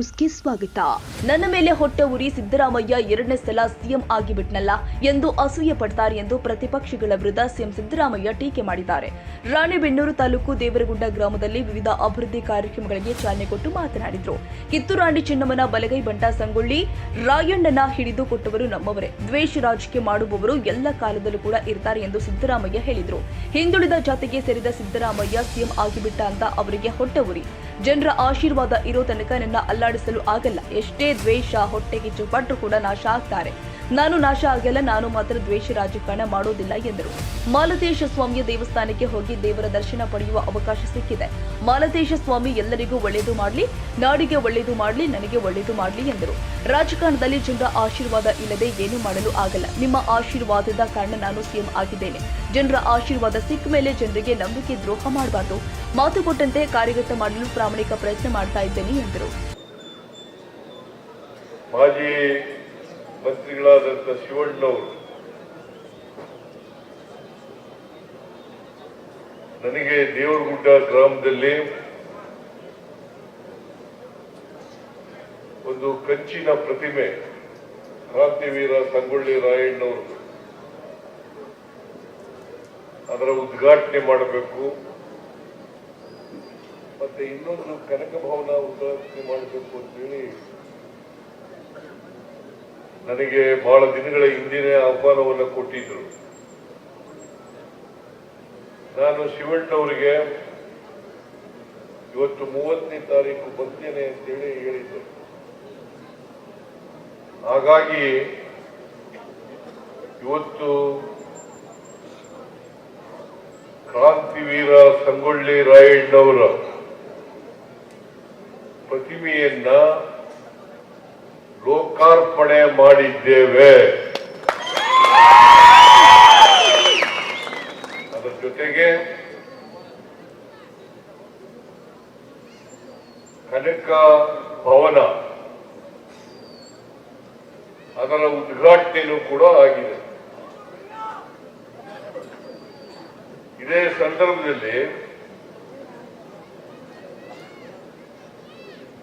ನ್ಯೂಸ್ಗೆ ಸ್ವಾಗತ. ನನ್ನ ಮೇಲೆ ಹೊಟ್ಟೆ ಉರಿ ಸಿದ್ದರಾಮಯ್ಯ ಎರಡನೇ ಸಲ ಸಿಎಂ ಆಗಿಬಿಟ್ನಲ್ಲ ಎಂದು ಅಸೂಯೆ ಪಡ್ತಾರೆ ಎಂದು ಪ್ರತಿಪಕ್ಷಗಳ ವಿರುದ್ಧ ಸಿಎಂ ಸಿದ್ದರಾಮಯ್ಯ ಟೀಕೆ ಮಾಡಿದ್ದಾರೆ. ರಾಣೆಬೆನ್ನೂರು ತಾಲೂಕು ದೇವರಗುಂಡ ಗ್ರಾಮದಲ್ಲಿ ವಿವಿಧ ಅಭಿವೃದ್ಧಿ ಕಾರ್ಯಕ್ರಮಗಳಿಗೆ ಚಾಲನೆ ಕೊಟ್ಟು ಮಾತನಾಡಿದರು. ಕಿತ್ತೂರಾಣಿ ಚಿನ್ನಮ್ಮನ ಬಲಗೈ ಬಂಟ ಸಂಗೊಳ್ಳಿ, ರಾಯಣ್ಣನ ಹಿಡಿದು ಕೊಟ್ಟವರು ನಮ್ಮವರೇ. ದ್ವೇಷ ರಾಜಕೀಯ ಮಾಡುವವರು ಎಲ್ಲ ಕಾಲದಲ್ಲೂ ಕೂಡ ಇರ್ತಾರೆ ಎಂದು ಸಿದ್ದರಾಮಯ್ಯ ಹೇಳಿದರು. ಹಿಂದುಳಿದ ಜಾತಿಗೆ ಸೇರಿದ ಸಿದ್ದರಾಮಯ್ಯ ಸಿಎಂ ಆಗಿಬಿಟ್ಟ ಅಂತ ಅವರಿಗೆ ಹೊಟ್ಟೆ ಉರಿ. ಜನರ ಆಶೀರ್ವಾದ ಇರೋ ತನಕ ನನ್ನ ಅಲ್ಲಾಡಿಸಲು ಆಗಲ್ಲ. ಎಷ್ಟೇ ದ್ವೇಷ ಹೊಟ್ಟೆ ಕಿಚ್ಚು ಪಟ್ಟರು ಕೂಡ ನಾಶ ಆಗ್ತಾರೆ. ನಾನು ನಾಶ ಆಗಲ್ಲ, ನಾನು ಮಾತ್ರ ದ್ವೇಷ ರಾಜಕಾರಣ ಮಾಡೋದಿಲ್ಲ ಎಂದರು. ಮಾಲತೇಶ ಸ್ವಾಮಿಯ ದೇವಸ್ಥಾನಕ್ಕೆ ಹೋಗಿ ದೇವರ ದರ್ಶನ ಪಡೆಯುವ ಅವಕಾಶ ಸಿಕ್ಕಿದೆ. ಮಾಲತೇಶ ಸ್ವಾಮಿ ಎಲ್ಲರಿಗೂ ಒಳ್ಳೆಯದು ಮಾಡಲಿ, ನಾಡಿಗೆ ಒಳ್ಳೆಯದು ಮಾಡಲಿ, ನನಗೆ ಒಳ್ಳೆಯದು ಮಾಡಲಿ ಎಂದರು. ರಾಜಕಾರಣದಲ್ಲಿ ಜನರ ಆಶೀರ್ವಾದ ಇಲ್ಲದೆ ಏನು ಮಾಡಲು ಆಗಲ್ಲ. ನಿಮ್ಮ ಆಶೀರ್ವಾದದ ಕಾರಣ ನಾನು ಸಿಎಂ ಆಗಿದ್ದೇನೆ. ಜನರ ಆಶೀರ್ವಾದ ಸಿಕ್ಕ ಮೇಲೆ ಜನರಿಗೆ ನಂಬಿಕೆ ದ್ರೋಹ ಮಾಡಬಾರದು. ಮಾತು ಕೊಟ್ಟಂತೆ ಕಾರ್ಯಗತ ಮಾಡಲು ಪ್ರಾಮಾಣಿಕ ಪ್ರಯತ್ನ ಮಾಡ್ತಾ ಇದ್ದೇನೆ ಎಂದರು. ಮಂತ್ರಿಗಳಾದಂಥ ಶಿವಣ್ಣವರು. ನನಗೆ ದೇವರಗುಡ್ಡ ಗ್ರಾಮದಲ್ಲಿ ಒಂದು ಕಂಚಿನ ಪ್ರತಿಮೆ, ಕ್ರಾಂತಿವೀರ ಸಂಗೊಳ್ಳಿ ರಾಯಣ್ಣವರು ಅದರ ಉದ್ಘಾಟನೆ ಮಾಡಬೇಕು. ಮತ್ತೆ ಇನ್ನೊಂದು ಕನಕ ಭವನ ಉದ್ಘಾಟನೆ ಮಾಡಬೇಕು ಅಂತೇಳಿ ನನಗೆ ಬಹಳ ದಿನಗಳ ಹಿಂದಿನ ಆಹ್ವಾನವನ್ನು ಕೊಟ್ಟಿದ್ರು. ನಾನು ಶಿವಣ್ಣವರಿಗೆ ಇವತ್ತು ಮೂವತ್ತನೇ ತಾರೀಕು ಬರ್ತೇನೆ ಅಂತೇಳಿ ಹೇಳಿದ್ದೆ. ಹಾಗಾಗಿ ಇವತ್ತು ಕ್ರಾಂತಿವೀರ ಸಂಗೊಳ್ಳಿ ರಾಯಣ್ಣವರ ಪ್ರತಿಮೆಯನ್ನ ಲೋಕಾರ್ಪಣೆ ಮಾಡಿದ್ದೇವೆ. ಅದರ ಜೊತೆಗೆ ಕನಕ ಭವನ ಅದರ ಉದ್ಘಾಟನೆಯೂ ಕೂಡ ಆಗಿದೆ. ಇದೇ ಸಂದರ್ಭದಲ್ಲಿ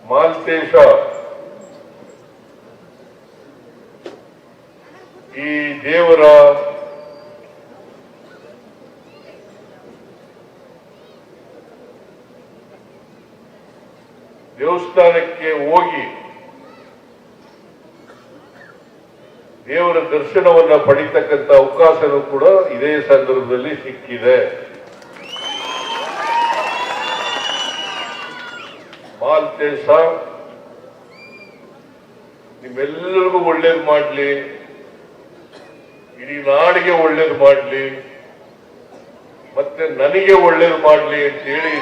ಮಾಲ್ತೇಶ ಈ ದೇವರ ದೇವಸ್ಥಾನಕ್ಕೆ ಹೋಗಿ ದೇವರ ದರ್ಶನವನ್ನ ಪಡಿತಕ್ಕಂಥ ಅವಕಾಶನೂ ಕೂಡ ಇದೇ ಸಂದರ್ಭದಲ್ಲಿ ಸಿಕ್ಕಿದೆ. ಮಾಲ್ತೇಶ ನಿಮ್ಮೆಲ್ಲರಿಗೂ ಒಳ್ಳೇದು ಮಾಡ್ಲಿ. ಇಡೀ ನಾಡಿಗೆ ಒಳ್ಳೇದು ಮಾಡ್ಲಿ. ಮತ್ತೆ ನನಗೆ ಒಳ್ಳೇದು ಮಾಡ್ಲಿ ಅಂತ ಹೇಳಿ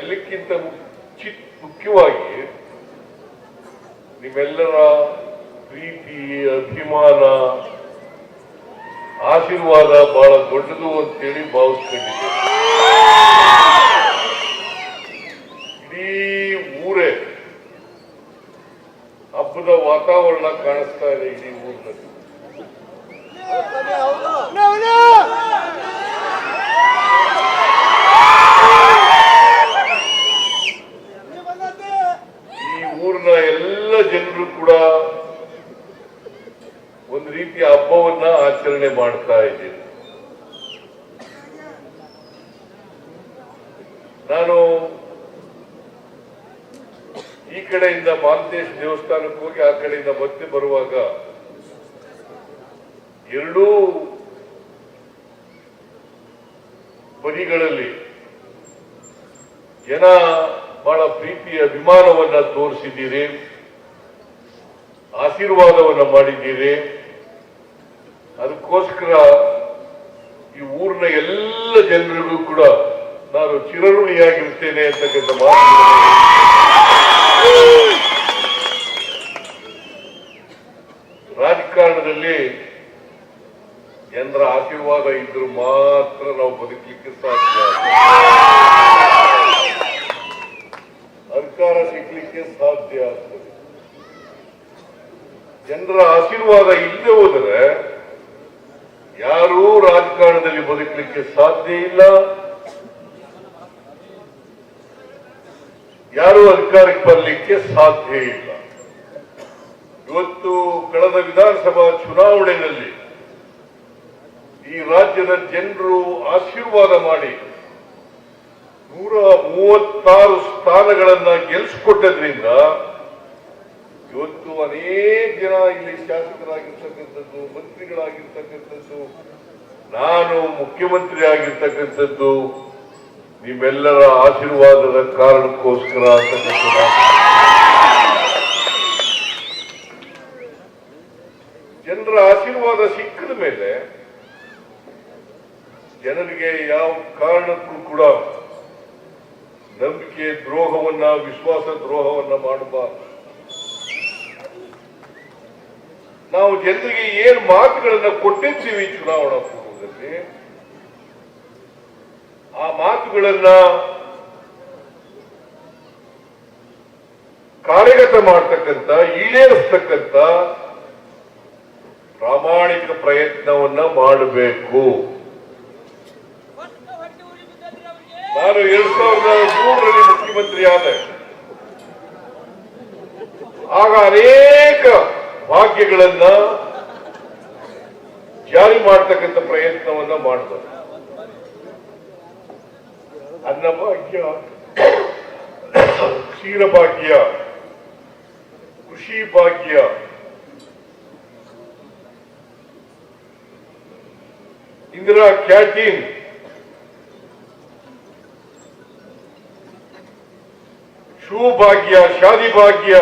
ಮುಖ್ಯ ಮುಚ್ಚಿ ಮುಖ್ಯವಾಗಿ ನಿಮ್ಮೆಲ್ಲರ ಪ್ರೀತಿ, ಅಭಿಮಾನ, ಆಶೀರ್ವಾದ ಬಹಳ ದೊಡ್ಡದು ಅಂತೇಳಿ ಭಾವಿಸ್ಕೊಂಡಿದ್ದೆ ಇಡೀ ಊರೇ ಹಬ್ಬದ ವಾತಾವರಣ ಕಾಣಿಸ್ತಾ ಇದೆ ಇಡೀ ಊರಿನಲ್ಲಿ ಈ ಊರಿನ ಎಲ್ಲ ಜನರು ಕೂಡ ಒಂದು ರೀತಿಯ ಹಬ್ಬವನ್ನ ಆಚರಣೆ ಮಾಡ್ತಾ ಇದ್ದೀನಿ ನಾನು ಈ ಕಡೆಯಿಂದ ಮಾಂತೇಶ್ ದೇವಸ್ಥಾನಕ್ಕೆ ಹೋಗಿ ಆ ಕಡೆಯಿಂದ ಮತ್ತೆ ಬರುವಾಗ ಎರಡೂ ಬದಿಗಳಲ್ಲಿ ಜನ ಬಹಳ ಪ್ರೀತಿಯ ಅಭಿಮಾನವನ್ನ ತೋರಿಸಿದ್ದೀರಿ. ಆಶೀರ್ವಾದವನ್ನ ಮಾಡಿದ್ದೀರಿ. ಅದಕ್ಕೋಸ್ಕರ ಈ ಊರಿನ ಎಲ್ಲ ಜನರಿಗೂ ಕೂಡ ನಾನು ಚಿರಋಣಿಯಾಗಿರ್ತೇನೆ ಅಂತಕ್ಕಂಥ ಮಾತು ರಾಜಕಾರಣದಲ್ಲಿ ಜನರ ಆಶೀರ್ವಾದ ಇದ್ರೂ ಮಾತ್ರ ನಾವು ಬದುಕಲಿಕ್ಕೆ ಸಾಧ್ಯ. ಅಧಿಕಾರ ಸಿಗ್ಲಿಕ್ಕೆ ಸಾಧ್ಯ. ಜನರ ಆಶೀರ್ವಾದ ಇಲ್ಲದೆ ಹೋದರೆ ಯಾರೂ ರಾಜಕಾರಣದಲ್ಲಿ ಬದುಕಲಿಕ್ಕೆ ಸಾಧ್ಯ ಇಲ್ಲ. ಯಾರು ಅಧಿಕಾರಕ್ಕೆ ಬರಲಿಕ್ಕೆ ಸಾಧ್ಯ ಇಲ್ಲ. ಇವತ್ತು ಕಳೆದ ವಿಧಾನಸಭಾ ಚುನಾವಣೆಯಲ್ಲಿ ಈ ರಾಜ್ಯದ ಜನರು ಆಶೀರ್ವಾದ ಮಾಡಿ ನೂರ ಮೂವತ್ತಾರು ಸ್ಥಾನಗಳನ್ನ ಗೆಲ್ಲಿಸಿಕೊಟ್ಟದ್ರಿಂದ ಇವತ್ತು ಅನೇಕ ಜನ ಇಲ್ಲಿ ಶಾಸಕರಾಗಿರ್ತಕ್ಕಂಥದ್ದು, ಮಂತ್ರಿಗಳಾಗಿರ್ತಕ್ಕಂಥದ್ದು, ನಾನು ಮುಖ್ಯಮಂತ್ರಿ ಆಗಿರ್ತಕ್ಕಂಥದ್ದು, ನಿಮ್ಮೆಲ್ಲರ ಆಶೀರ್ವಾದದ ಕಾರಣಕ್ಕೋಸ್ಕರ ಅಂತಕ್ಕಂಥ ಜನರ ಆಶೀರ್ವಾದ ಸಿಕ್ಕಿದ ಮೇಲೆ ಜನರಿಗೆ ಯಾವ ಕಾರಣಕ್ಕೂ ಕೂಡ ನಂಬಿಕೆ ದ್ರೋಹವನ್ನ, ವಿಶ್ವಾಸ ದ್ರೋಹವನ್ನ ಮಾಡಬಾರದು. ನಾವು ಜನರಿಗೆ ಏನು ಮಾತುಗಳನ್ನ ಕೊಟ್ಟಿದ್ದೀವಿ ಚುನಾವಣಾ ಪೂರ್ವದಲ್ಲಿ ಆ ಮಾತುಗಳನ್ನ ಕಾರ್ಯಗತ ಮಾಡ್ತಕ್ಕಂಥ, ಈಡೇರಿಸ್ತಕ್ಕಂಥ ಪ್ರಾಮಾಣಿಕ ಪ್ರಯತ್ನವನ್ನ ಮಾಡಬೇಕು. ನಾನು ಎರಡ್ ಸಾವಿರದ ಮೂರರಲ್ಲಿ ಮುಖ್ಯಮಂತ್ರಿ ಆದ ಆಗ ಅನೇಕ ಭಾಗ್ಯಗಳನ್ನ ಜಾರಿ ಮಾಡ್ತಕ್ಕಂಥ ಪ್ರಯತ್ನವನ್ನ ಮಾಡಿದೆ ಅನ್ನಭಾಗ್ಯ ಕ್ಷೀರಭಾಗ್ಯ ಕೃಷಿ ಭಾಗ್ಯ, ಇಂದಿರಾ ಕ್ಯಾಟೀನ್, ಶೂ ಭಾಗ್ಯ, ಶಾದಿ ಭಾಗ್ಯ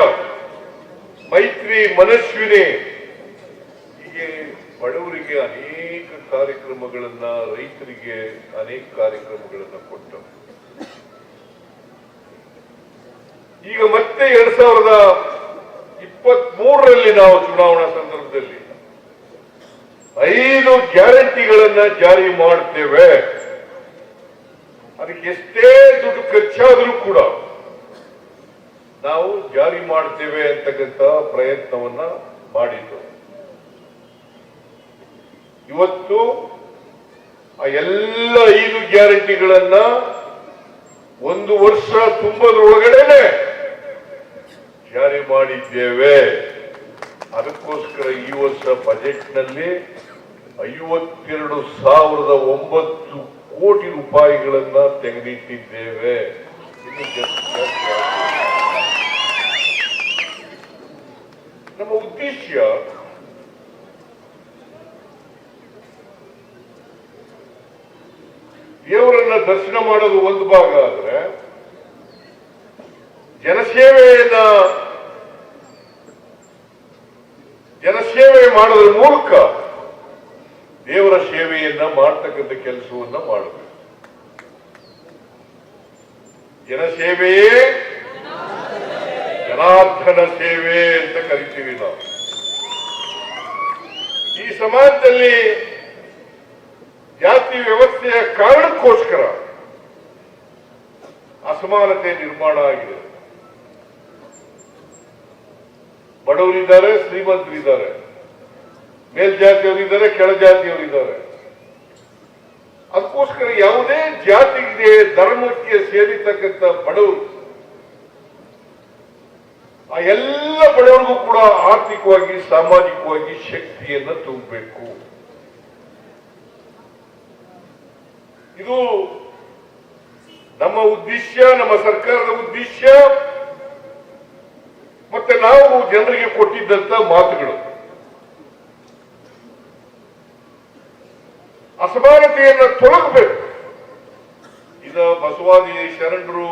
ಮೈತ್ರಿ ಮನಸ್ವಿನಿ. ಹೀಗೆ ಬಡವರಿಗೆ ಅನೇಕ ಕಾರ್ಯಕ್ರಮಗಳನ್ನ, ರೈತರಿಗೆ ಅನೇಕ ಕಾರ್ಯಕ್ರಮಗಳನ್ನ ಕೊಟ್ಟರು. ಈಗ ಮತ್ತೆ ಎರಡ್ ಸಾವಿರದ ಇಪ್ಪತ್ತ್ ಮೂರರಲ್ಲಿ ನಾವು ಚುನಾವಣಾ ಸಂದರ್ಭದಲ್ಲಿ ಐದು ಗ್ಯಾರಂಟಿಗಳನ್ನ ಜಾರಿ ಮಾಡ್ತೇವೆ. ಅದಕ್ಕೆ ಎಷ್ಟೇ ದುಡ್ಡು ಖರ್ಚಾದರೂ ಕೂಡ ನಾವು ಜಾರಿ ಮಾಡ್ತೇವೆ ಅಂತಕ್ಕಂಥ ಪ್ರಯತ್ನವನ್ನ ಮಾಡಿದ್ದು. ಇವತ್ತು ಆ ಎಲ್ಲ ಐದು ಗ್ಯಾರಂಟಿಗಳನ್ನ ಒಂದು ವರ್ಷ ತುಂಬದ್ರೊಳಗಡೆನೆ ಜಾರಿ ಮಾಡಿದ್ದೇವೆ. ಅದಕ್ಕೋಸ್ಕರ ಈ ವರ್ಷ ಬಜೆಟ್ನಲ್ಲಿ ಐವತ್ತೆರಡು ಸಾವಿರದ ಒಂಬತ್ತು ಕೋಟಿ ರೂಪಾಯಿಗಳನ್ನ ತೆಗೆದಿಟ್ಟಿದ್ದೇವೆ ಇನ್ನು ಜಾಸ್ತಿ ಜಾಸ್ತಿ ಆಗ್ತದೆ. ನಮ್ಮ ಉದ್ದೇಶ ದೇವರನ್ನ ದರ್ಶನ ಮಾಡೋದು ಒಂದು ಭಾಗ ಆದ್ರೆ ಜನಸೇವೆಯನ್ನ ಜನಸೇವೆ ಮಾಡೋದ್ರ ಮೂಲಕ ದೇವರ ಸೇವೆಯನ್ನ ಮಾಡ್ತಕ್ಕಂಥ ಕೆಲಸವನ್ನ ಮಾಡಬೇಕು. ಜನಸೇವೆಯೇ ಜನಾರ್ದನ ಸೇವೆ ಅಂತ ಕರಿತೀವಿ ನಾವು. ಈ ಸಮಾಜದಲ್ಲಿ ಜಾತಿ ವ್ಯವಸ್ಥೆಯ ಕಾರಣಕ್ಕೋಸ್ಕರ ಅಸಮಾನತೆ ನಿರ್ಮಾಣ ಆಗಿದೆ. ಬಡವರಿದ್ದಾರೆ, ಶ್ರೀಮಂತರಿದ್ದಾರೆ. ಮೇಲ್ಜಾತಿಯವರಿದ್ದಾರೆ, ಕೆಳಜಾತಿಯವರಿದ್ದಾರೆ. ಅದಕ್ಕೋಸ್ಕರ ಯಾವುದೇ ಜಾತಿಗೆ ಧರ್ಮಕ್ಕೆ ಸೇರಿತಕ್ಕಂಥ ಬಡವರು ಆ ಎಲ್ಲ ಬಡವರಿಗೂ ಕೂಡ ಆರ್ಥಿಕವಾಗಿ, ಸಾಮಾಜಿಕವಾಗಿ ಶಕ್ತಿಯನ್ನು ತುಂಬಬೇಕು. ಇದು ನಮ್ಮ ಉದ್ದೇಶ, ನಮ್ಮ ಸರ್ಕಾರದ ಉದ್ದೇಶ, ಮತ್ತೆ ನಾವು ಜನರಿಗೆ ಕೊಟ್ಟಿದ್ದಂತ ಮಾತುಗಳು. ಅಸಮಾನತೆಯನ್ನು ತೊಲಗಬೇಕು. ಇದ ಬಸವಾದಿ ಶರಣರು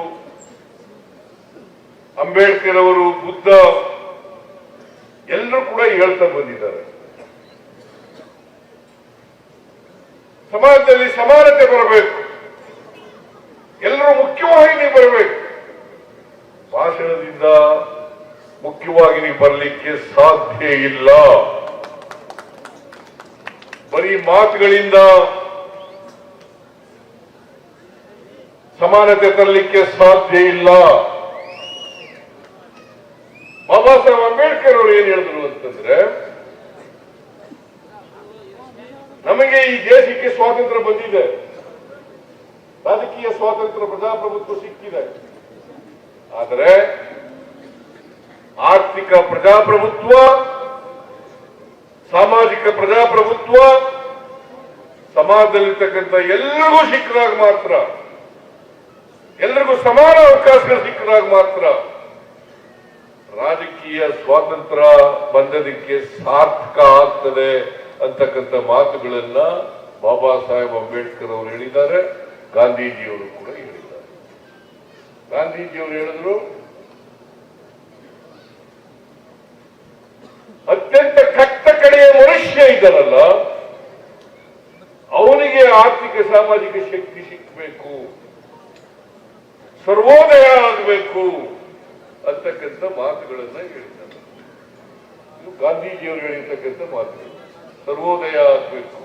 ಅಂಬೇಡ್ಕರ್ ಅವರು ಬುದ್ಧ ಎಲ್ಲರೂ ಕೂಡ ಹೇಳ್ತಾ ಬಂದಿದ್ದಾರೆ. ಸಮಾಜದಲ್ಲಿ ಸಮಾನತೆ ಬರಬೇಕು. ಎಲ್ಲರೂ ಮುಖ್ಯವಾಹಿನಿ ಬರಬೇಕು. ಭಾಷಣದಿಂದ ಮುಖ್ಯವಾಹಿನಿ ಬರಲಿಕ್ಕೆ ಸಾಧ್ಯ ಇಲ್ಲ. ಬರೀ ಮಾತುಗಳಿಂದ ಸಮಾನತೆ ತರಲಿಕ್ಕೆ ಸಾಧ್ಯ ಇಲ್ಲ. ಬಾಬಾ ಸಾಹೇಬ್ ಅಂಬೇಡ್ಕರ್ ಅವರು ಏನ್ ಹೇಳಿದ್ರು ಅಂತಂದ್ರೆ, ನಮಗೆ ಈ ದೇಶಕ್ಕೆ ಸ್ವಾತಂತ್ರ್ಯ ಬಂದಿದೆ. ರಾಜಕೀಯ ಸ್ವಾತಂತ್ರ್ಯ ಪ್ರಜಾಪ್ರಭುತ್ವ ಸಿಕ್ಕಿದೆ. ಆದರೆ ಆರ್ಥಿಕ ಪ್ರಜಾಪ್ರಭುತ್ವ, ಸಾಮಾಜಿಕ ಪ್ರಜಾಪ್ರಭುತ್ವ, ಸಮಾಜದಲ್ಲಿರ್ತಕ್ಕಂಥ ಎಲ್ಲರಿಗೂ ಸಿಕ್ಕಿದಾಗ ಮಾತ್ರ, ಎಲ್ರಿಗೂ ಸಮಾನ ಅವಕಾಶಗಳು ಸಿಕ್ಕಿದಾಗ ಮಾತ್ರ ರಾಜಕೀಯ ಸ್ವಾತಂತ್ರ್ಯ ಬಂದದಕ್ಕೆ ಸಾರ್ಥಕ ಆಗ್ತದೆ ಅಂತಕ್ಕಂಥ ಮಾತುಗಳನ್ನ ಬಾಬಾ ಸಾಹೇಬ್ ಅಂಬೇಡ್ಕರ್ ಅವರು ಹೇಳಿದ್ದಾರೆ, ಗಾಂಧೀಜಿಯವರು ಕೂಡ ಹೇಳಿದ್ದಾರೆ. ಗಾಂಧೀಜಿಯವರು ಹೇಳಿದ್ರು, ಅತ್ಯಂತ ಕಟ್ಟ ಕಡೆಯ ಮನುಷ್ಯ ಇದ್ದಾನಲ್ಲ, ಅವನಿಗೆ ಆರ್ಥಿಕ ಸಾಮಾಜಿಕ ಶಕ್ತಿ ಸಿಕ್ಕಬೇಕು ಸರ್ವೋದಯ ಆಗಬೇಕು. ಅಂತಕ್ಕಂಥ ಮಾತುಗಳನ್ನ ಹೇಳಿದ್ದಾರೆ ಇದು ಗಾಂಧೀಜಿಯವರು ಹೇಳಿರ್ತಕ್ಕಂಥ ಮಾತುಗಳು ಸರ್ವೋದಯ ಆಗಬೇಕು.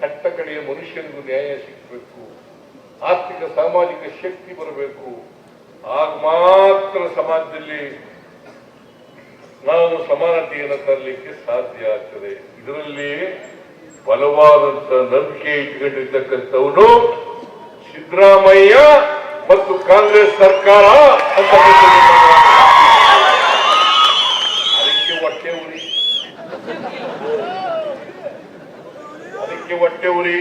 ಕಟ್ಟ ಕಡೆಯ ಮನುಷ್ಯನಿಗೂ ನ್ಯಾಯ ಸಿಕ್ಕಬೇಕು ಆರ್ಥಿಕ, ಸಾಮಾಜಿಕ ಶಕ್ತಿ ಬರಬೇಕು. ಆಗ ಮಾತ್ರ ಸಮಾಜದಲ್ಲಿ ನಾವು ಸಮಾನತೆಯನ್ನು ತರಲಿಕ್ಕೆ ಸಾಧ್ಯ ಆಗ್ತದೆ. ಇದರಲ್ಲಿ ಬಲವಾದಂತ ನಂಬಿಕೆ ಇಟ್ಕೊಂಡಿರ್ತಕ್ಕಂಥವನು ಸಿದ್ದರಾಮಯ್ಯ. ಮತ್ತು ಕಾಂಗ್ರೆಸ್ ಸರ್ಕಾರ ಅಂತ ಅದಕ್ಕೆ ಉರಿ. ಅದಕ್ಕೆ ಹೊಟ್ಟೆ ಉರಿ.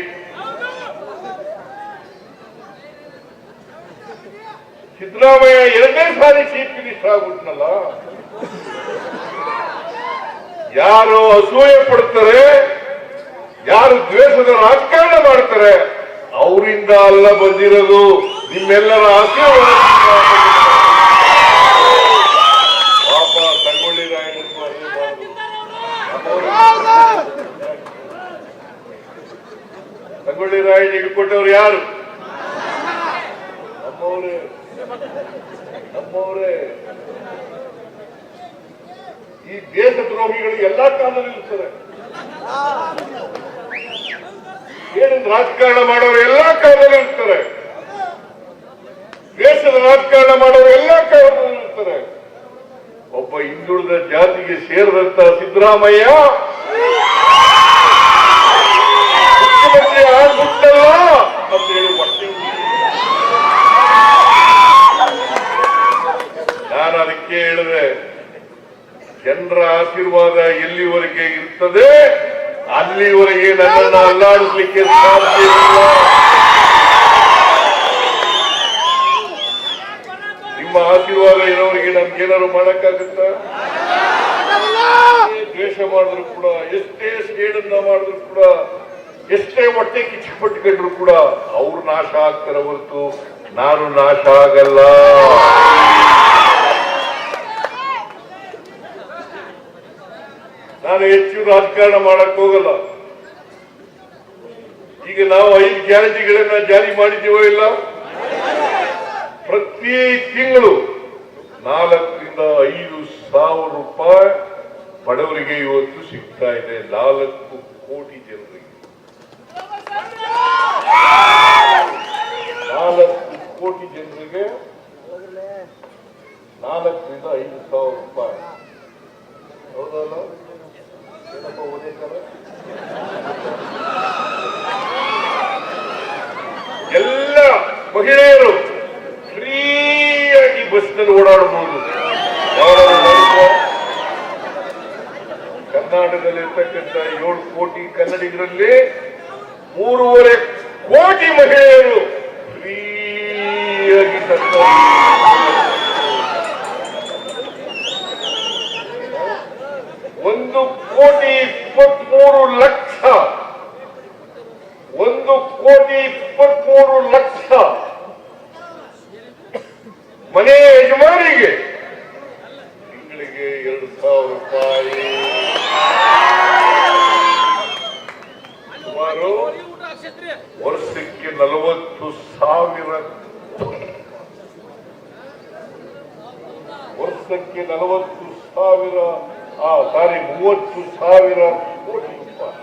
ಸಿದ್ದರಾಮಯ್ಯ ಎರಡನೇ ಸಾರಿ ಚೀಫ್ ಮಿನಿಸ್ಟರ್ ಆಗ್ಬಿಟ್ನಲ್ಲ? ಯಾರು ಅಸೂಯೆ ಪಡ್ತಾರೆ, ಯಾರು ದ್ವೇಷದ ರಾಜಕಾರಣ ಮಾಡ್ತಾರೆ, ಅವರಿಂದ ಅಲ್ಲ ಬಂದಿರೋದು. ನಿಮ್ಮೆಲ್ಲರ ಆಶೀರ್ವಾದ ಪಾಪ ಸಂಗೊಳ್ಳಿ ರಾಯಣ್ಣನಿಗೂ ಅದೇ. ಸಂಗೊಳ್ಳಿ ರಾಯಣ್ಣ ಹಿಡ್ಕೊಟ್ಟವ್ರು ಯಾರು ನಮ್ಮವರೇ ಈ ದೇಶ ದ್ರೋಹಿಗಳು ಎಲ್ಲಾ ಕಾಲದಲ್ಲಿ ಇರ್ತಾರೆ ಏನೇನು ರಾಜಕಾರಣ ಮಾಡೋರು ಎಲ್ಲಾ ಕಾಲದಲ್ಲಿ ಇರ್ತಾರೆ ದೇಶದ ರಾಜಕಾರಣ ಮಾಡೋರು ಎಲ್ಲ ಕಾರಣ ಒಬ್ಬ ಹಿಂದುಳಿದ ಜಾತಿಗೆ ಸೇರಿದಂತ ಸಿದ್ದರಾಮಯ್ಯ ಮುಖ್ಯಮಂತ್ರಿ ಆಗ್ಬಿಟ್ಟಲ್ಲ ಅಂತ. ನಾನು ಅದಕ್ಕೆ ಹೇಳಿದೆ, ಜನರ ಆಶೀರ್ವಾದ ಎಲ್ಲಿವರೆಗೆ ಇರ್ತದೆ, ಅಲ್ಲಿವರೆಗೆ ನನ್ನನ್ನು ಅಲ್ಲಾಡಿಸ್ಲಿಕ್ಕೆ ಸಾಧ್ಯ ಇಲ್ಲ ನಿಮ್ಮ ಆಶೀರ್ವಾದ ಇರೋರಿಗೆ ನಮ್ಗೇನಾದ್ರು ಮಾಡಕ್ಕಾಗುತ್ತ? ದ್ವೇಷ ಮಾಡಿದ್ರು ಕೂಡ, ಎಷ್ಟೇ ಸೇಡನ್ನ ಮಾಡಿದ್ರು ಕೂಡ, ಎಷ್ಟೇ ಹೊಟ್ಟೆ ಕಿಚ್ಚು ಪಟ್ಕೊಂಡ್ರು ಕೂಡ, ಅವ್ರು ನಾಶ ಆಗ್ತಾರೆ ಹೊರತು ನಾನು ನಾಶ ಆಗಲ್ಲ. ನಾನು ಹೆಚ್ಚು ರಾಜಕಾರಣ ಮಾಡಕ್ ಹೋಗಲ್ಲ. ಈಗ ನಾವು ಐದು ಗ್ಯಾರಂಟಿಗಳನ್ನ ಜಾರಿ ಮಾಡಿದ್ದೀವೋ ಇಲ್ಲ? ಪ್ರತಿ ತಿಂಗಳು ನಾಲ್ಕರಿಂದ ಐದು ಸಾವಿರ ರೂಪಾಯಿ ಬಡವರಿಗೆ ಇವತ್ತು ಸಿಗ್ತಾ ಇದೆ. ನಾಲ್ಕು ಕೋಟಿ ಜನರಿಗೆ. ನಾಲ್ಕು ಕೋಟಿ ಜನರಿಗೆ ನಾಲ್ಕರಿಂದ ಐದು ಸಾವಿರ ರೂಪಾಯಿ. ಎಲ್ಲ ಮಹಿಳೆಯರು ಬಸ್ನಲ್ಲಿ ಓಡಾಡಬಹುದು ಕರ್ನಾಟಕದಲ್ಲಿ? ಕರ್ನಾಟಕದಲ್ಲಿರ್ತಕ್ಕಂಥ ಏಳು ಕೋಟಿ ಕನ್ನಡಿಗರಲ್ಲಿ ಮೂರುವರೆ ಕೋಟಿ ಮಹಿಳೆಯರು ಫ್ರೀಯಾಗಿ ಒಂದು ಕೋಟಿ ಇಪ್ಪತ್ಮೂರು ಲಕ್ಷ, ಒಂದು ಕೋಟಿ ಇಪ್ಪತ್ಮೂರು ಲಕ್ಷ ಮನೆ ಯಜಮಾನಿಗೆ. ತಿಂಗಳಿಗೆ ಎರಡು ಸಾವಿರ ರೂಪಾಯಿ. ಸುಮಾರು ವರ್ಷಕ್ಕೆ ನಲವತ್ತು ಸಾವಿರ. ವರ್ಷಕ್ಕೆ ನಲವತ್ತು ಸಾವಿರ, ಆ ಸಾರಿ ಮೂವತ್ತು ಸಾವಿರ. ಕೋಟಿ ರೂಪಾಯಿ.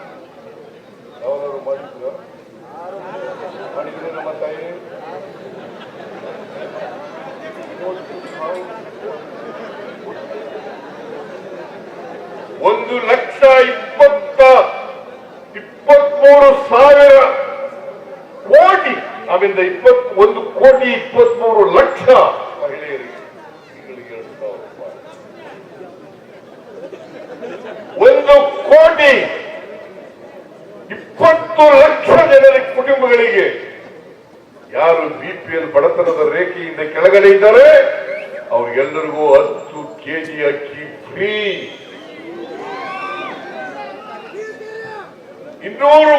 ಯಾವ್ದಾದ್ರು ಮಾಡಿದ್ರ ಮಾಡಿದ್ರೆ ನಮ್ಮ ತಾಯಿ? ಒಂದು ಲಕ್ಷ ಇಪ್ಪತ್ತ ಇಪ್ಪತ್ಮೂರು ಸಾವಿರ ಕೋಟಿ, ಆಮೇಲೆ ಇಪ್ಪತ್ ಒಂದು ಕೋಟಿ ಇಪ್ಪತ್ಮೂರು ಲಕ್ಷ ಮಹಿಳೆಯರಿಗೆ ಒಂದು ಕೋಟಿ ಇಪ್ಪತ್ತು ಲಕ್ಷ ಜನರ ಕುಟುಂಬಗಳಿಗೆ. ಯಾರು ಬಿಪಿಎಲ್ ಬಡತನದ ರೇಖೆಯಿಂದ ಕೆಳಗಡೆ ಇದ್ದಾರೆ? ಅವ್ರಿಗೆಲ್ಲರಿಗೂ ಹತ್ತು ಕೆಜಿ ಅಕ್ಕಿ ಫ್ರೀ ಇನ್ನೂರು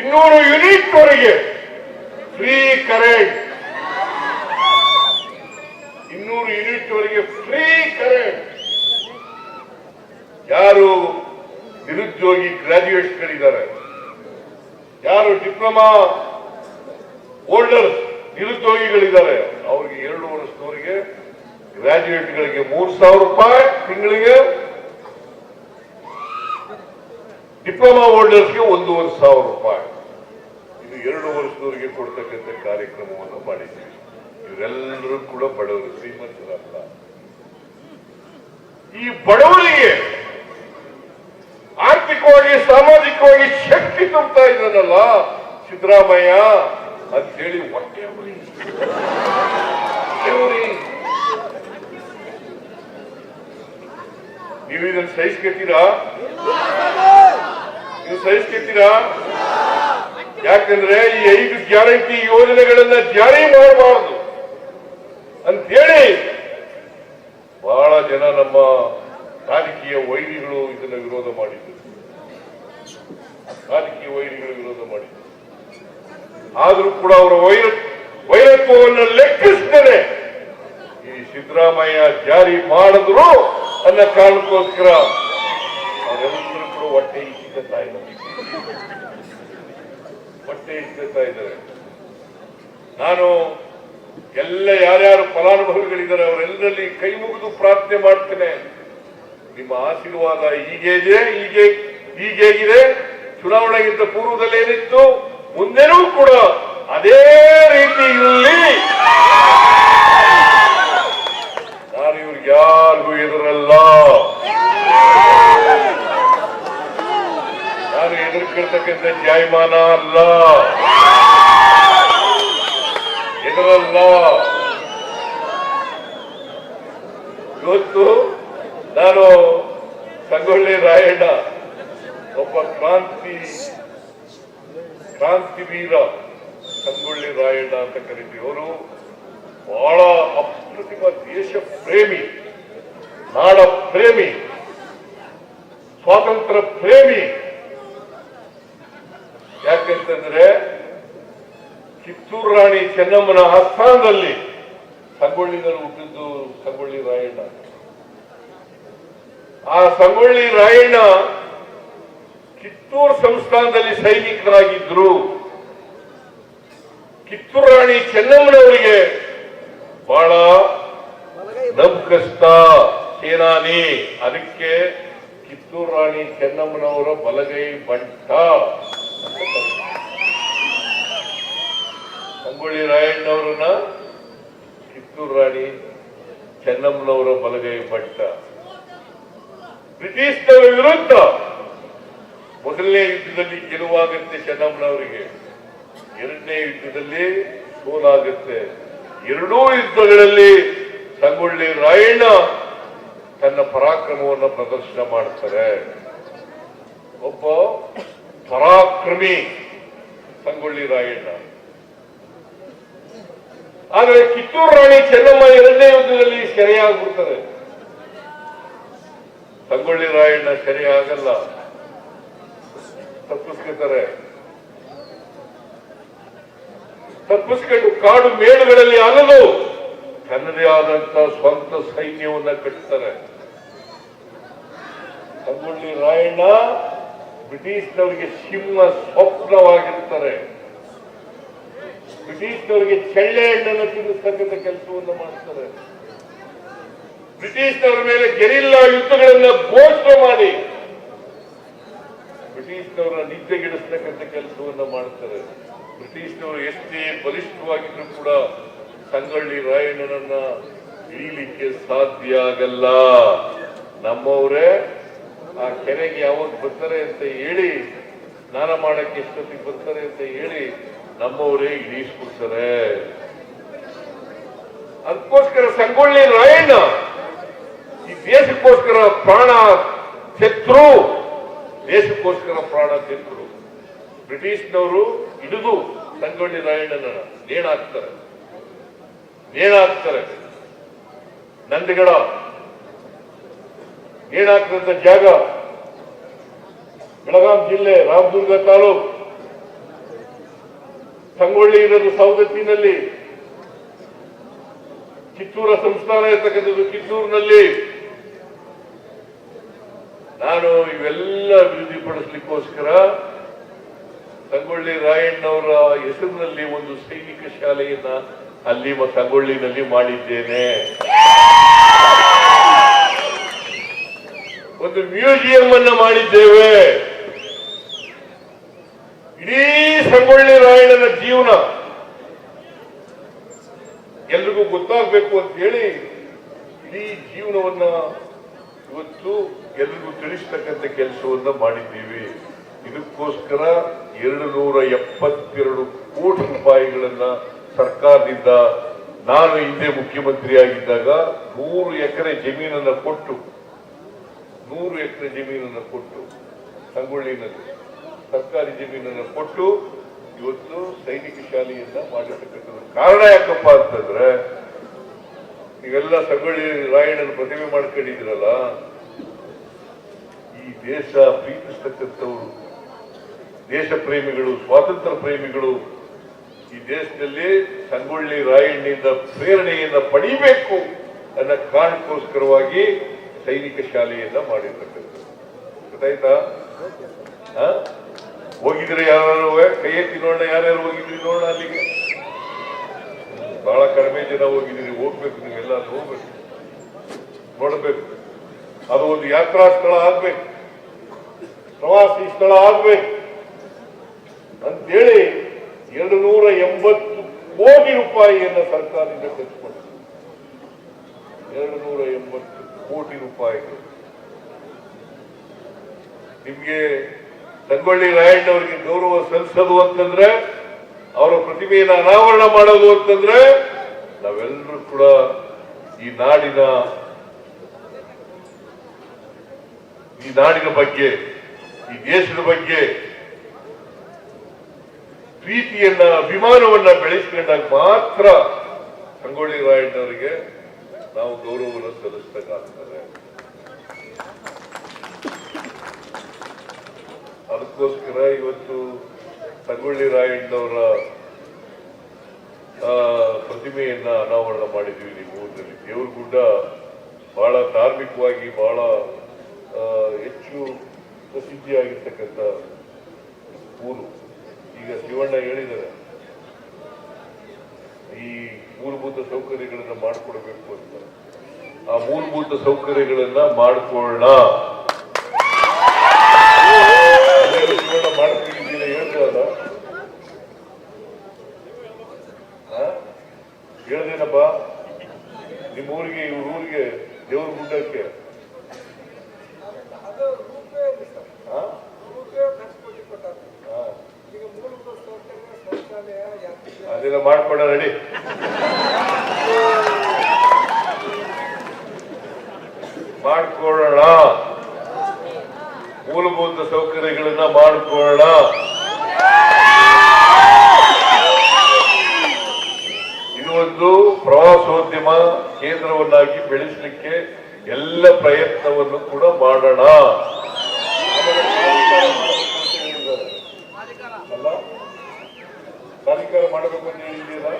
ಇನ್ನೂರು ಯೂನಿಟ್ ವರೆಗೆ ಫ್ರೀ ಕರೆಂಟ್ ಇನ್ನೂರು ಯೂನಿಟ್ ವರೆಗೆ ಫ್ರೀ ಕರೆಂಟ್ ಯಾರು ನಿರುದ್ಯೋಗಿ ಗ್ರಾಜ್ಯುಯೇಟ್ ಗಳಿದ್ದಾರೆ, ಯಾರು ಡಿಪ್ಲೊಮಾ ಹೋಲ್ಡರ್ಸ್ ನಿರುದ್ಯೋಗಿಗಳಿದ್ದಾರೆ, ಅವ್ರಿಗೆ ಎರಡು ವರ್ಷದವರೆಗೆ ಗ್ರಾಜುಯೇಟ್ಗಳಿಗೆ ಮೂರು ಸಾವಿರ ರೂಪಾಯಿ ತಿಂಗಳಿಗೆ. ಡಿಪ್ಲೊಮಾ ಹೋಲ್ಡರ್ಸ್ಗೆ ಒಂದೂವರೆ ಸಾವಿರ ರೂಪಾಯಿ. ಇದು ಎರಡು ವರ್ಷದವರೆಗೆ ಕೊಡ್ತಕ್ಕಂಥ ಕಾರ್ಯಕ್ರಮವನ್ನು ಮಾಡಿದ್ದೀವಿ. ಇವರೆಲ್ಲರೂ ಕೂಡ ಬಡವರು, ಶ್ರೀಮಂತರಲ್ಲ. ಈ ಬಡವರಿಗೆ ಆರ್ಥಿಕವಾಗಿ, ಸಾಮಾಜಿಕವಾಗಿ ಶಕ್ತಿ ತುಂಬುತ್ತಾ ಇದ್ದಾನಲ್ಲ ಸಿದ್ದರಾಮಯ್ಯ, ಅಂತೇಳಿ ಹೊಟ್ಟೆ ಉರಿ ಹೊಟ್ಟೆ ಉರಿ ನೀವು ಇದನ್ನು ಸಹಿಸ್ಕೊತೀರಾ ನೀವು ಸಹಿಸ್ಕೊತೀರಾ ಯಾಕಂದ್ರೆ ಈ ಐದು ಗ್ಯಾರಂಟಿ ಯೋಜನೆಗಳನ್ನ ಜಾರಿ ಮಾಡಬಾರದು ಅಂತೇಳಿ ಬಹಳ ಜನ ನಮ್ಮ ರಾಜಕೀಯ ವೈರಿಗಳು ಇದನ್ನ ವಿರೋಧ ಮಾಡಿದ್ರು. ರಾಜಕೀಯ ವೈರಿಗಳು ವಿರೋಧ ಮಾಡಿದ್ರು. ಆದರೂ ಕೂಡ ಅವರ ವೈರ, ವೈರತ್ವವನ್ನು ಲೆಕ್ಕಿಸ್ತೇನೆ ಈ ಸಿದ್ದರಾಮಯ್ಯ ಜಾರಿ ಮಾಡಿದ್ರು ಅನ್ನೋ ಕಾರಣಕ್ಕೋಸ್ಕರ ಅವರೆಲ್ಲರೂ ಕೂಡ ಹೊಟ್ಟೆ ಇಚ್ಛಿಸ್ತಾ ಇದ್ದಾರೆ. ಹೊಟ್ಟೆ ಇಚ್ಛಿಸ್ತಾ ಇದ್ದಾರೆ. ನಾನು ಎಲ್ಲ ಯಾರ್ಯಾರು ಫಲಾನುಭವಿಗಳಿದ್ದಾರೆ ಅವರೆಲ್ಲರಲ್ಲಿ ಕೈ ಮುಗಿದು ಪ್ರಾರ್ಥನೆ ಮಾಡ್ತೇನೆ. ನಿಮ್ಮ ಆಶೀರ್ವಾದ ಹೀಗೇದೆ ಹೀಗೆ ಹೀಗೇಗಿದೆ ಚುನಾವಣೆಗಿಂತ ಪೂರ್ವದಲ್ಲಿ ಏನಿತ್ತು ಮುಂದೆನೂ ಕೂಡ ಅದೇ ರೀತಿ ಇರಲಿ ನಾನು ಇವ್ರಿಗೆ ಯಾರಿಗೂ ಎದುರಲ್ಲ ನಾನು ಎದುರ್ಕಿರ್ತಕ್ಕಂಥ ಜಾಯಮಾನ ಅಲ್ಲ. ಇದರಲ್ಲ. ಇವತ್ತು ನಾನು ಸಂಗೊಳ್ಳಿ ರಾಯಣ್ಣ, ಒಬ್ಬ ಕ್ರಾಂತಿ ವೀರ ಸಂಗೊಳ್ಳಿ ರಾಯಣ್ಣ ಅಂತ ಕರಿತೀವಿ. ಅವರು ಬಹಳ ಅಪ್ರತಿಮ ದೇಶ ಪ್ರೇಮಿ ನಾಡ ಪ್ರೇಮಿ ಸ್ವಾತಂತ್ರ್ಯ ಪ್ರೇಮಿ ಯಾಕೆಂತಂದ್ರೆ ಕಿತ್ತೂರು ರಾಣಿ ಚೆನ್ನಮ್ಮನ ಆಸ್ಥಾನದಲ್ಲಿ ಸಂಗೊಳ್ಳಿಗಳು ಹುಟ್ಟಿದ್ದು ಸಂಗೊಳ್ಳಿ ರಾಯಣ್ಣ. ಆ ಸಂಗೊಳ್ಳಿ ರಾಯಣ್ಣ ಕಿತ್ತೂರು ಸಂಸ್ಥಾನದಲ್ಲಿ ಸೈನಿಕರಾಗಿದ್ರು. ಕಿತ್ತೂರು ರಾಣಿ ಚೆನ್ನಮ್ಮನವರಿಗೆ ಬಹಳ ನಂಬಿಕಸ್ತ ಸೇನಾನಿ. ಅದಕ್ಕೆ ಕಿತ್ತೂರು ರಾಣಿ ಚೆನ್ನಮ್ಮನವರ ಬಲಗೈ ಬಂಟ. ಸಂಗೊಳ್ಳಿ ರಾಯಣ್ಣವರನ್ನ ಕಿತ್ತೂರು ರಾಣಿ ಚೆನ್ನಮ್ಮನವರ ಬಲಗೈ ಭಟ್ಟ ಬ್ರಿಟಿಷ್ನವರ ವಿರುದ್ಧ ಮೊದಲನೇ ಯುದ್ಧದಲ್ಲಿ ಗೆಲುವಾಗುತ್ತೆ ಚೆನ್ನಮ್ಮನವರಿಗೆ. ಎರಡನೇ ಯುದ್ಧದಲ್ಲಿ ಸೋಲಾಗುತ್ತೆ. ಎರಡೂ ಯುದ್ಧಗಳಲ್ಲಿ ಸಂಗೊಳ್ಳಿ ರಾಯಣ್ಣ ತನ್ನ ಪರಾಕ್ರಮವನ್ನು ಪ್ರದರ್ಶನ ಮಾಡ್ತಾರೆ. ಒಬ್ಬ ಪರಾಕ್ರಮಿ ಸಂಗೊಳ್ಳಿ ರಾಯಣ್ಣ ಆದರೆ ಕಿತ್ತೂರು ರಾಣಿ ಚೆನ್ನಮ್ಮ ಎರಡನೇ ಯುದ್ಧದಲ್ಲಿ ಸೆರೆಯಾಗ್ಬಿಡ್ತದೆ. ಸಂಗೊಳ್ಳಿ ರಾಯಣ್ಣ ಸೆರೆಯಾಗಲ್ಲ. ತಪ್ಪಿಸ್ಕೊತಾರೆ ತಪ್ಪಿಸ್ಕೊಂಡು ಕಾಡು ಮೇಳುಗಳಲ್ಲಿ ಆಗಲು ತನ್ನದೇ ಆದಂತ ಸ್ವಂತ ಸೈನ್ಯವನ್ನ ಕಟ್ಟುತ್ತಾರೆ ಸಂಗೊಳ್ಳಿ ರಾಯಣ್ಣ ಬ್ರಿಟಿಷ್ನವರಿಗೆ ಸಿಂಹ ಸ್ವಪ್ನವಾಗಿರ್ತಾರೆ ಬ್ರಿಟಿಷ್ನವರಿಗೆ ಚಳ್ಳೆ ಹಣ್ಣನ್ನು ತಿನ್ನಿಸ್ತಕ್ಕಂಥ ಕೆಲಸವನ್ನು ಮಾಡ್ತಾರೆ. ಬ್ರಿಟಿಷ್ನವರ ಮೇಲೆ ಗೆರಿಲ್ಲಾ ಯುದ್ಧಗಳನ್ನ ಘೋಷಣೆ ಮಾಡಿ ಬ್ರಿಟಿಷ್ನವರ ನಿದ್ದೆಗೆಡಿಸ್ತಕ್ಕಂಥ ಕೆಲಸವನ್ನ ಮಾಡ್ತಾರೆ. ಬ್ರಿಟಿಷ್ನವರು ಎಷ್ಟೇ ಬಲಿಷ್ಠವಾಗಿದ್ರು ಕೂಡ ಸಂಗೊಳ್ಳಿ ರಾಯಣ್ಣನನ್ನ ಇಳಿಲಿಕ್ಕೆ ಸಾಧ್ಯ ಆಗಲ್ಲ. ನಮ್ಮವರೇ ಆ ಕೆರೆಗೆ ಯಾವಾಗ ಬರ್ತಾರೆ ಅಂತ ಹೇಳಿ, ಸ್ನಾನ ಮಾಡಕ್ಕೆ ಎಷ್ಟೊತ್ತಿಗೆ ಬರ್ತಾರೆ ಅಂತ ಹೇಳಿ ನಮ್ಮವರೇ ಇಳಿಸ್ಬಿಡ್ತಾರೆ. ಅದಕ್ಕೋಸ್ಕರ ಸಂಗೊಳ್ಳಿ ರಾಯಣ್ಣ ಈ ದೇಶಕ್ಕೋಸ್ಕರ ಪ್ರಾಣ ತೆತ್ತರು ದೇಶಕ್ಕೋಸ್ಕರ ಪ್ರಾಣ ತೆತ್ತರು ಬ್ರಿಟಿಷ್ನವರು ಹಿಡಿದು ಸಂಗೊಳ್ಳಿ ರಾಯಣ್ಣನ ನೇಣಾಕ್ತಾರೆ. ನೇಣಾಕ್ತಾರೆ. ನಂದಿಗಡ ನೇಣಾಕ್ತಂತ ಜಾಗ. ಬೆಳಗಾಂ ಜಿಲ್ಲೆ, ರಾಮದುರ್ಗ ತಾಲೂಕು. ಸಂಗೊಳ್ಳಿ ಇರೋದು ಸವದತ್ತಿನಲ್ಲಿ. ಕಿತ್ತೂರ ಸಂಸ್ಥಾನ ಇರ್ತಕ್ಕಂಥದ್ದು ಕಿತ್ತೂರಿನಲ್ಲಿ. ನಾನು ಇವೆಲ್ಲ ಅಭಿವೃದ್ಧಿಪಡಿಸ್ಲಿಕ್ಕೋಸ್ಕರ ಸಂಗೊಳ್ಳಿ ರಾಯಣ್ಣವರ ಹೆಸರಿನಲ್ಲಿ ಒಂದು ಸೈನಿಕ ಶಾಲೆಯನ್ನ ಅಲ್ಲಿ ಸಂಗೊಳ್ಳಿನಲ್ಲಿ ಮಾಡಿದ್ದೇನೆ. ಒಂದು ಮ್ಯೂಸಿಯಂ ಅನ್ನ ಮಾಡಿದ್ದೇವೆ. ಇಡೀ ಸಂಗೊಳ್ಳಿ ರಾಯಣ್ಣನ ಜೀವನ. ಎಲ್ರಿಗೂ ಗೊತ್ತಾಗಬೇಕು ಅಂತ ಹೇಳಿ ಇಡೀ ಜೀವನವನ್ನ ಇವತ್ತು ಎಲ್ರಿಗೂ ತಿಳಿಸ್ತಕ್ಕಂಥ ಕೆಲಸವನ್ನ ಮಾಡಿದ್ದೀವಿ. ಇದಕ್ಕೋಸ್ಕರ ಎರಡು ನೂರ ಎಪ್ಪತ್ತೆರಡು ಕೋಟಿ ರೂಪಾಯಿಗಳನ್ನ ಸರ್ಕಾರದಿಂದ ನಾನು ಹಿಂದೆ ಮುಖ್ಯಮಂತ್ರಿಯಾಗಿದ್ದಾಗ ನೂರು ಎಕರೆ ಜಮೀನನ್ನ ಕೊಟ್ಟು ನೂರು ಎಕರೆ ಜಮೀನನ್ನು ಕೊಟ್ಟು ಸಂಗೊಳ್ಳಿನಲ್ಲಿ ಸರ್ಕಾರಿ ಜಮೀನನ್ನು ಕೊಟ್ಟು ಇವತ್ತು ಸೈನಿಕ ಶಾಲೆಯನ್ನ ಮಾಡಿರ್ತಕ್ಕಂಥದ್ದು. ಕಾರಣ ಯಾಕಪ್ಪ ಅಂತಂದ್ರೆ, ನೀವೆಲ್ಲ ಸಂಗೊಳ್ಳಿ ರಾಯಣ್ಣನ ಪ್ರತಿಮೆ ಮಾಡ್ಕೊಂಡಿದ್ದೀರಲ್ಲ, ಈ ದೇಶ ಪ್ರೀತಿಸ್ತಕ್ಕಂಥವ್ರು, ದೇಶ ಪ್ರೇಮಿಗಳು, ಸ್ವಾತಂತ್ರ್ಯ ಪ್ರೇಮಿಗಳು ಈ ದೇಶದಲ್ಲಿ ಸಂಗೊಳ್ಳಿ ರಾಯಣ್ಣಿಂದ ಪ್ರೇರಣೆಯನ್ನ ಪಡಿಬೇಕು ಅನ್ನೋ ಕಾರಣಕ್ಕೋಸ್ಕರವಾಗಿ ಸೈನಿಕ ಶಾಲೆಯಿಂದ ಮಾಡಿರ್ತಕ್ಕಂಥದ್ದು. ಗೊತ್ತಾಯ್ತಾ? ಹೋಗಿದ್ರೆ ಯಾರು ಕೈ ಎತ್ತಿ ನೋಡೋಣ, ಯಾರ್ಯಾರು ಹೋಗಿದ್ರಿ ನೋಡೋಣ ಅಲ್ಲಿಗೆ. ಬಹಳ ಕಡಿಮೆ ಜನ ಹೋಗಿದ್ದೀರಿ, ಹೋಗ್ಬೇಕು ನೀವೆಲ್ಲ ಅದು ಹೋಗ್ಬೇಕು. ನೋಡ್ಬೇಕು. ಅದು ಒಂದು ಯಾತ್ರಾ ಸ್ಥಳ ಆಗ್ಬೇಕು. ಪ್ರವಾಸಿ ಸ್ಥಳ ಆಗ್ಬೇಕು. ಅಂತೇಳಿ ಎರಡು ನೂರ ಎಂಬತ್ತು ಕೋಟಿ ರೂಪಾಯಿಯನ್ನು ಸರ್ಕಾರದಿಂದ ಖರ್ಚು ಮಾಡಿದೆ ಎರಡು ನೂರ ಎಂಬತ್ತು ಕೋಟಿ ರೂಪಾಯಿಗಳು ನಿಮ್ಗೆ ಸಂಗೊಳ್ಳಿ ರಾಯಣ್ಣವರಿಗೆ ಗೌರವ ಸಲ್ಲಿಸೋದು ಅಂತಂದ್ರೆ, ಅವರ ಪ್ರತಿಮೆಯನ್ನು ಅನಾವರಣ ಮಾಡೋದು ಅಂತಂದ್ರೆ, ನಾವೆಲ್ಲರೂ ಕೂಡ ಈ ನಾಡಿನ ಈ ನಾಡಿನ ಬಗ್ಗೆ, ಈ ದೇಶದ ಬಗ್ಗೆ ಪ್ರೀತಿಯನ್ನ, ಅಭಿಮಾನವನ್ನ ಬೆಳೆಸ್ಕೊಂಡಾಗ ಮಾತ್ರ ಸಂಗೊಳ್ಳಿ ರಾಯಣ್ಣವರಿಗೆ ನಾವು ಗೌರವವನ್ನು ಸಲ್ಲಿಸಬೇಕಾಗ್ತದೆ ಅದಕ್ಕೋಸ್ಕರ ಇವತ್ತು ಸಂಗೊಳ್ಳಿ ರಾಯಣ್ಣವರ ಪ್ರತಿಮೆಯನ್ನ ಅನಾವರಣ ಮಾಡಿದ್ವಿ ನಿಮ್ಮ ಊರಿನಲ್ಲಿ. ದೇವ್ರ ಗುಡ್ಡ ಬಹಳ ಧಾರ್ಮಿಕವಾಗಿ ಬಹಳ ಹೆಚ್ಚು ಪ್ರಸಿದ್ಧಿಯಾಗಿರ್ತಕ್ಕಂಥ ಊರು. ಈಗ ಶಿವಣ್ಣ ಹೇಳಿದ್ದಾರೆ. ಈ ಮೂಲಭೂತ ಸೌಕರ್ಯಗಳನ್ನು ಮಾಡಿಕೊಡ್ಬೇಕು ಅಂತ. ಆ ಮೂಲಭೂತ ಸೌಕರ್ಯಗಳನ್ನ ಮಾಡಿಕೊಳ್ಳೋಣ ಅದೇನು ಶಿವಣ್ಣ ಮಾಡ್ಕೊಂಡಿದ್ದೀರ ಹೇಳ್ತಲ್ಲ ಹೇಳ್ದೇನಪ್ಪ ನಿಮ್ಮ ಊರಿಗೆ ಇವ್ರ ಊರಿಗೆ ದೇವ್ರ ಗುಡ್ಡಕ್ಕೆ ಅದು ರೂಪೇ ಇದೆ ಸರ್ ಆ? ರೂಪೇ ಕಟ್ಸ್ಕೊಟ್ಟು ಕೊಟ್ಟಾರ ಆ. ಈಗ ಮೂಲಭೂತ ಸೌಕರ್ಯ ಶೌಚಾಲಯ ಯಾತ್ರೆ ಅದೆಲ್ಲ ಮಾಡ್ಕೊಳ್ಳ ರೆಡಿ ಮಾಡ್ಕೊಳ್ಳೋಣ ಮೂಲಭೂತ ಸೌಕರ್ಯಗಳನ್ನ ಮಾಡ್ಕೊಳ್ಳೋಣ ಇದು ಒಂದು ಪ್ರವಾಸೋದ್ಯಮ ಕೇಂದ್ರವನ್ನಾಗಿ ಬೆಳೆಸಲಿಕ್ಕೆ ಎಲ್ಲ ಪ್ರಯತ್ನವನ್ನು ಕೂಡ ಮಾಡೋಣ ಆಮೇಲೆ ಪ್ರಾಧಿಕಾರ ಮಾಡಬೇಕು ಅಂತ ಹೇಳಿದ್ದಾರೆ. ಅಲ್ಲ ಪ್ರಾಧಿಕಾರ ಮಾಡಬೇಕು ಅಂತ ಹೇಳಿದ್ದೀರಾ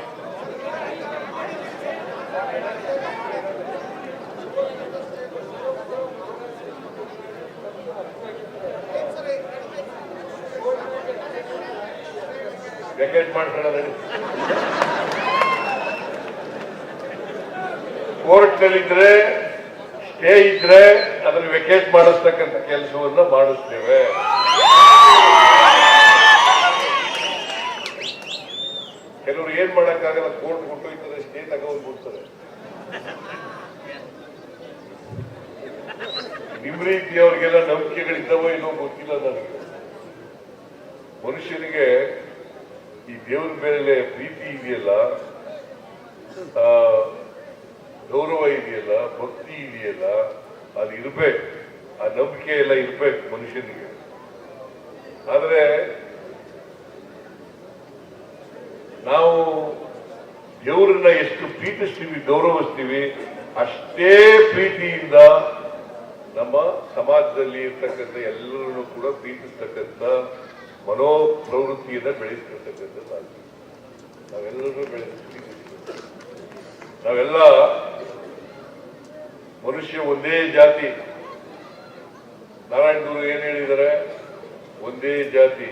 ವೆಕೇಟ್ ಮಾಡ್ಕೊಳ್ಳೋದು ಕೋರ್ಟ್ನಲ್ಲಿದ್ರೆ ಸ್ಟೇ ಇದ್ರೆ ಅದನ್ನು ವೆಕೇಟ್ ಮಾಡಿಸ್ತಕ್ಕಂಥ ಕೆಲಸವನ್ನು ಮಾಡಿಸ್ತೇವೆ. ಕೆಲವರು ಏನ್ ಮಾಡಕ್ಕಾಗಲ್ಲ ಕೋರ್ಟ್ ಕೊಟ್ಟೋಯ್ತಾರೆ ಸ್ಟೇ ತಗೊಂಡ್ಬಿಡ್ತಾರೆ ನಿಮ್ ರೀತಿಯವ್ರಿಗೆಲ್ಲ ನಂಬಿಕೆಗಳಿದ್ದಾವೋ ಇಲ್ಲೋ ಗೊತ್ತಿಲ್ಲ ನನಗೆ. ಮನುಷ್ಯನಿಗೆ ಈ ದೇವ್ರ ಮೇಲೆ ಪ್ರೀತಿ ಇದೆಯಲ್ಲ ಗೌರವ ಇದೆಯಲ್ಲ, ಭಕ್ತಿ ಇದೆಯಲ್ಲ, ಅದು ಇರ್ಬೇಕು. ಆ ನಂಬಿಕೆ ಎಲ್ಲ ಇರ್ಬೇಕು ಮನುಷ್ಯನಿಗೆ. ಆದ್ರೆ, ನಾವು ದೇವರನ್ನ ಎಷ್ಟು ಪ್ರೀತಿಸ್ತೀವಿ, ಗೌರವಿಸ್ತೀವಿ, ಅಷ್ಟೇ ಪ್ರೀತಿಯಿಂದ ನಮ್ಮ ಸಮಾಜದಲ್ಲಿ ಇರ್ತಕ್ಕಂಥ ಎಲ್ಲರನ್ನು ಕೂಡ ಪ್ರೀತಿಸ್ತಕ್ಕಂಥ ಮನೋಪ್ರವೃತ್ತಿಯನ್ನ ಬೆಳೆಸ್ತಿರ್ತಕ್ಕಂಥದ್ದಾಗಿದೆ ನಾವೆಲ್ಲರೂ ಬೆಳೆಸ್ತೀವಿ ನಾವೆಲ್ಲ ಮನುಷ್ಯ ಒಂದೇ ಜಾತಿ. ನಾರಾಯಣ ಗುರು ಏನ್ ಹೇಳಿದ್ದಾರೆ? ಒಂದೇ ಜಾತಿ,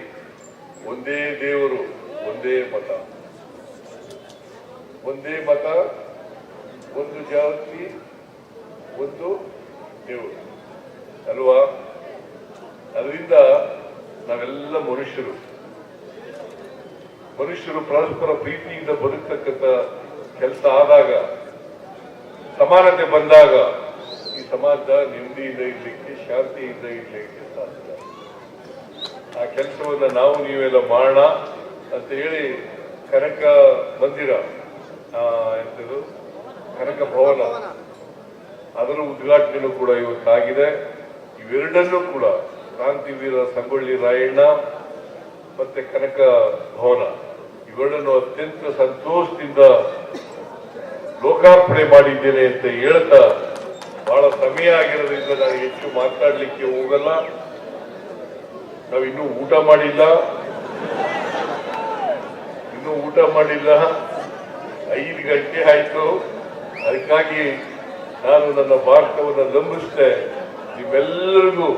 ಒಂದೇ ದೇವರು, ಒಂದೇ ಮತ. ಒಂದೇ ಮತ, ಒಂದು ಜಾತಿ, ಒಂದು ದೇವರು. ಅಲ್ವಾ? ಅದರಿಂದ ನಾವೆಲ್ಲ ಮನುಷ್ಯರು. ಮನುಷ್ಯರು ಪರಸ್ಪರ ಪ್ರೀತಿಯಿಂದ ಬದುಕ್ತಕ್ಕಂಥ ಕೆಲಸ ಆದಾಗ, ಸಮಾನತೆ ಬಂದಾಗ ಈ ಸಮಾಜ ನೆಮ್ಮದಿಯಿಂದ ಇರ್ಲಿಕ್ಕೆ, ಶಾಂತಿಯಿಂದ ಇರ್ಲಿಕ್ಕೆ ಸಾಧ್ಯ. ಆ ಕೆಲಸವನ್ನ ನಾವು ನೀವೆಲ್ಲ ಮಾಡೋಣ ಅಂತ ಹೇಳಿ ಕನಕ ಮಂದಿರ ಎಂತದು? ಕನಕ ಭವನ. ಅದರ ಉದ್ಘಾಟನೆ ಕೂಡ ಇವತ್ತಾಗಿದೆ. ಇವೆರಡನ್ನೂ ಕೂಡ ಕ್ರಾಂತಿವೀರ ಸಂಗೊಳ್ಳಿ ರಾಯಣ್ಣ ಮತ್ತೆ ಕನಕ ಭವನ. ಇವೆರಡನ್ನು ಅತ್ಯಂತ ಸಂತೋಷದಿಂದ ಲೋಕಾರ್ಪಣೆ ಮಾಡಿದ್ದೇನೆ ಅಂತ ಹೇಳ್ತಾ ಬಹಳ ಸಮಯ ಆಗಿರೋದ್ರಿಂದ ನಾನು ಹೆಚ್ಚು ಮಾತಾಡಲಿಕ್ಕೆ ಹೋಗಲ್ಲ. ನಾವು ಇನ್ನೂ ಊಟ ಮಾಡಿಲ್ಲ. ಇನ್ನೂ ಊಟ ಮಾಡಿಲ್ಲ. ಐದು ಗಂಟೆ ಆಯ್ತು. ಅದಕ್ಕಾಗಿ ನಾನು ನನ್ನ ಭಾರತವನ್ನು ನಂಬಿಸ್ದೆ ನಿಮ್ಮೆಲ್ಲರಿಗೂ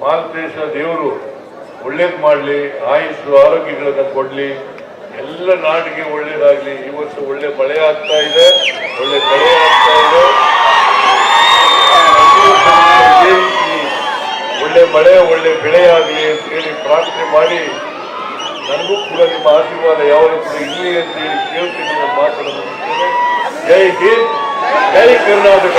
ಮಾಲ್ತೇಶ ದೇವರು ಒಳ್ಳೇದು ಮಾಡಲಿ, ಆಯುಸ್ಸು, ಆರೋಗ್ಯಗಳನ್ನು ಕೊಡಲಿ, ಎಲ್ಲ ನಾಡಿಗೆ ಒಳ್ಳೇದಾಗಲಿ. ಈ ವರ್ಷ ಒಳ್ಳೆ ಮಳೆ ಆಗ್ತಾ ಇದೆ, ಒಳ್ಳೆ ಮಳೆ ಆಗ್ತಾ ಇದೆ. ಒಳ್ಳೆ ಮಳೆ, ಒಳ್ಳೆ ಬೆಳೆ ಆಗಲಿ ಅಂತ ಹೇಳಿ ಪ್ರಾರ್ಥನೆ ಮಾಡಿ, ನನಗೂ ಕೂಡ ನಿಮ್ಮ ಆಶೀರ್ವಾದ ಯಾವಾಗಲೂ ಕೂಡ ಇರಲಿ ಅಂತ ಹೇಳಿ ಕೇಳ್ತೀನಿ ಮಾತನ್ನು ಜೈ ಹಿಂದ್, ಜೈ ಕರ್ನಾಟಕ.